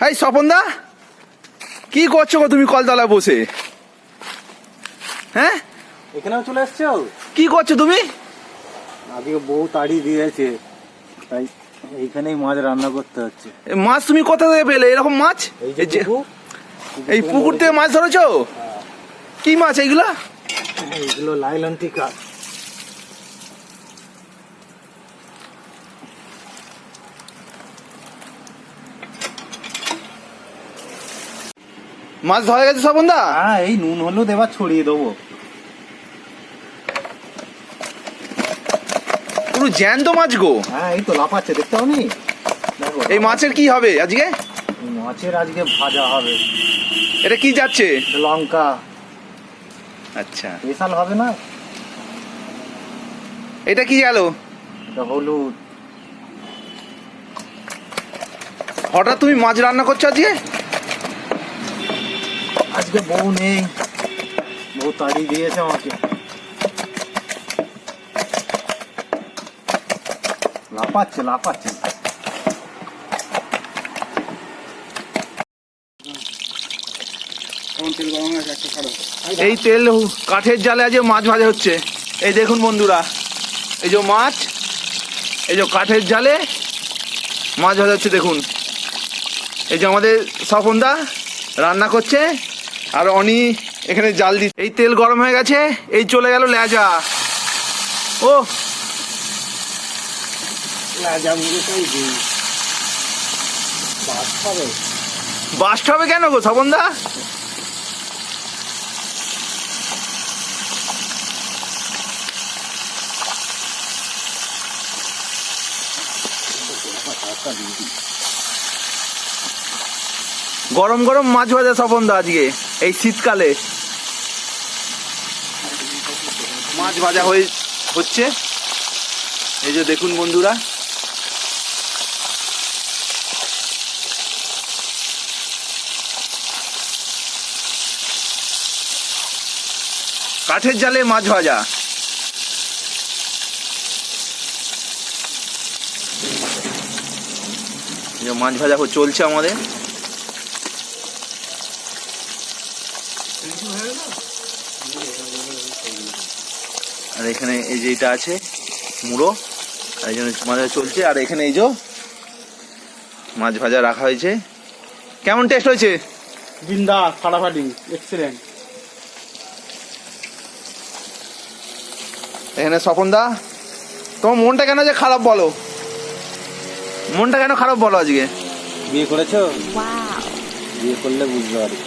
এই স্বপনদা কি করছ গো তুমি কলতলায় বসে? হ্যাঁ? এখানেও চলে এসছো? কি করছ তুমি? আজকে বউ তাড়ি দিয়েছে তাই এইখানেই মাছ রান্না করতে হচ্ছে। মাছ তুমি কোথা থেকে পেলে? এরকম মাছ? এই যে- পুকুর, এই পুকুর থেকে মাছ ধরেছো? কি মাছ এইগুলা এইগুলো লাইলন মাছ ধরা গেছে স্বপনদা হ্যাঁ এই নুন হলুদ এবার ছড়িয়ে দেবো। পুরো জ্যান্ত মাছ গো। হ্যাঁ এই তো লাফাচ্ছে দেখতে দেখো এই মাছের কি হবে আজকে? মাছের আজকে ভাজা হবে। এটা কি যাচ্ছে? লঙ্কা। আচ্ছা। স্পেশাল হবে না? এটা কি গেল? এটা হলুদ। হঠাৎ তুমি মাছ রান্না করছ আজকে? আজকে বউ নেই। বউ তাড়ি দিয়েছে আমাকে। এই তেল কাঠের জালে আজকে মাছ ভাজা হচ্ছে। এই দেখুন বন্ধুরা, এই যে মাছ, এই যে কাঠের জালে মাছ ভাজা হচ্ছে, দেখুন। এই যে আমাদের স্বপনদা রান্না করছে। আর অনি এখানে জাল দি এই তেল গরম হয়ে গেছে এই চলে গেল লেজা ও। লাজা মুড়োটাই দিই বাস হবে বাস্ট হবে কেন গো স্বপনদা গরম গরম মাছ ভাজা স্বপনদা আজকে। এই শীতকালে মাছ ভাজা হয়ে হচ্ছে। এই যে দেখুন বন্ধুরা। কাঠের জালে মাছ ভাজা। মাছ ভাজা চলছে আমাদের। আর এখানে এই যে এটা আছে মুড়ো আর এই জন্য মাছ চলছে আর এখানে এই যে মাছ ভাজা রাখা হয়েছে। কেমন টেস্ট হয়েছে? বিন্দা ফাটাফাটি এক্সিলেন্ট এখানে স্বপনদা তোমার মনটা কেন যে খারাপ বলো? মনটা কেন খারাপ বলো আজকে? বিয়ে করেছ? বিয়ে করলে বুঝতে পারি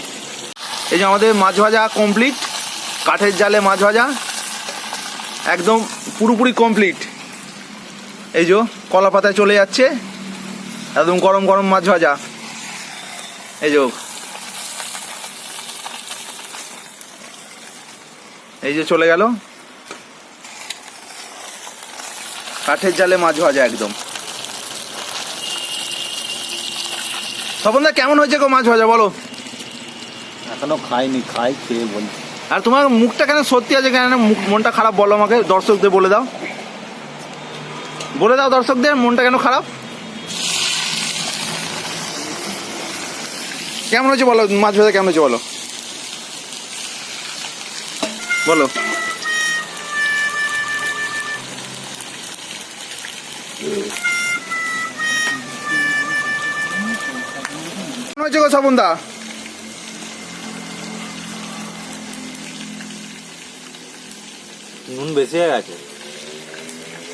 এই যে আমাদের মাছ ভাজা কমপ্লিট কাঠের জালে মাছ ভাজা। একদম পুরোপুরি কমপ্লিট এই যে কলা পাতায় চলে যাচ্ছে। একদম গরম গরম মাছ ভাজা। এই যে এই যে চলে গেল। কাঠের জালে মাছ ভাজা একদম। তপনদা কেমন হয়েছে গো মাছ ভাজা বলো? এখনও খাইনি, খাই, খেয়ে বলছি। আর তোমার মুখটা কেন সত্যি আছে কেন? মনটা খারাপ বলো আমাকে, দর্শকদের বলে দাও। বলে দাও দর্শকদের, মনটা কেন খারাপ? কেমন হয়েছে বলো, মাছ ভাজা কেমন হয়েছে বলো? বলো। কেমন হয়েছে গো স্বপনদা নুন বেশি হয়ে গেছে।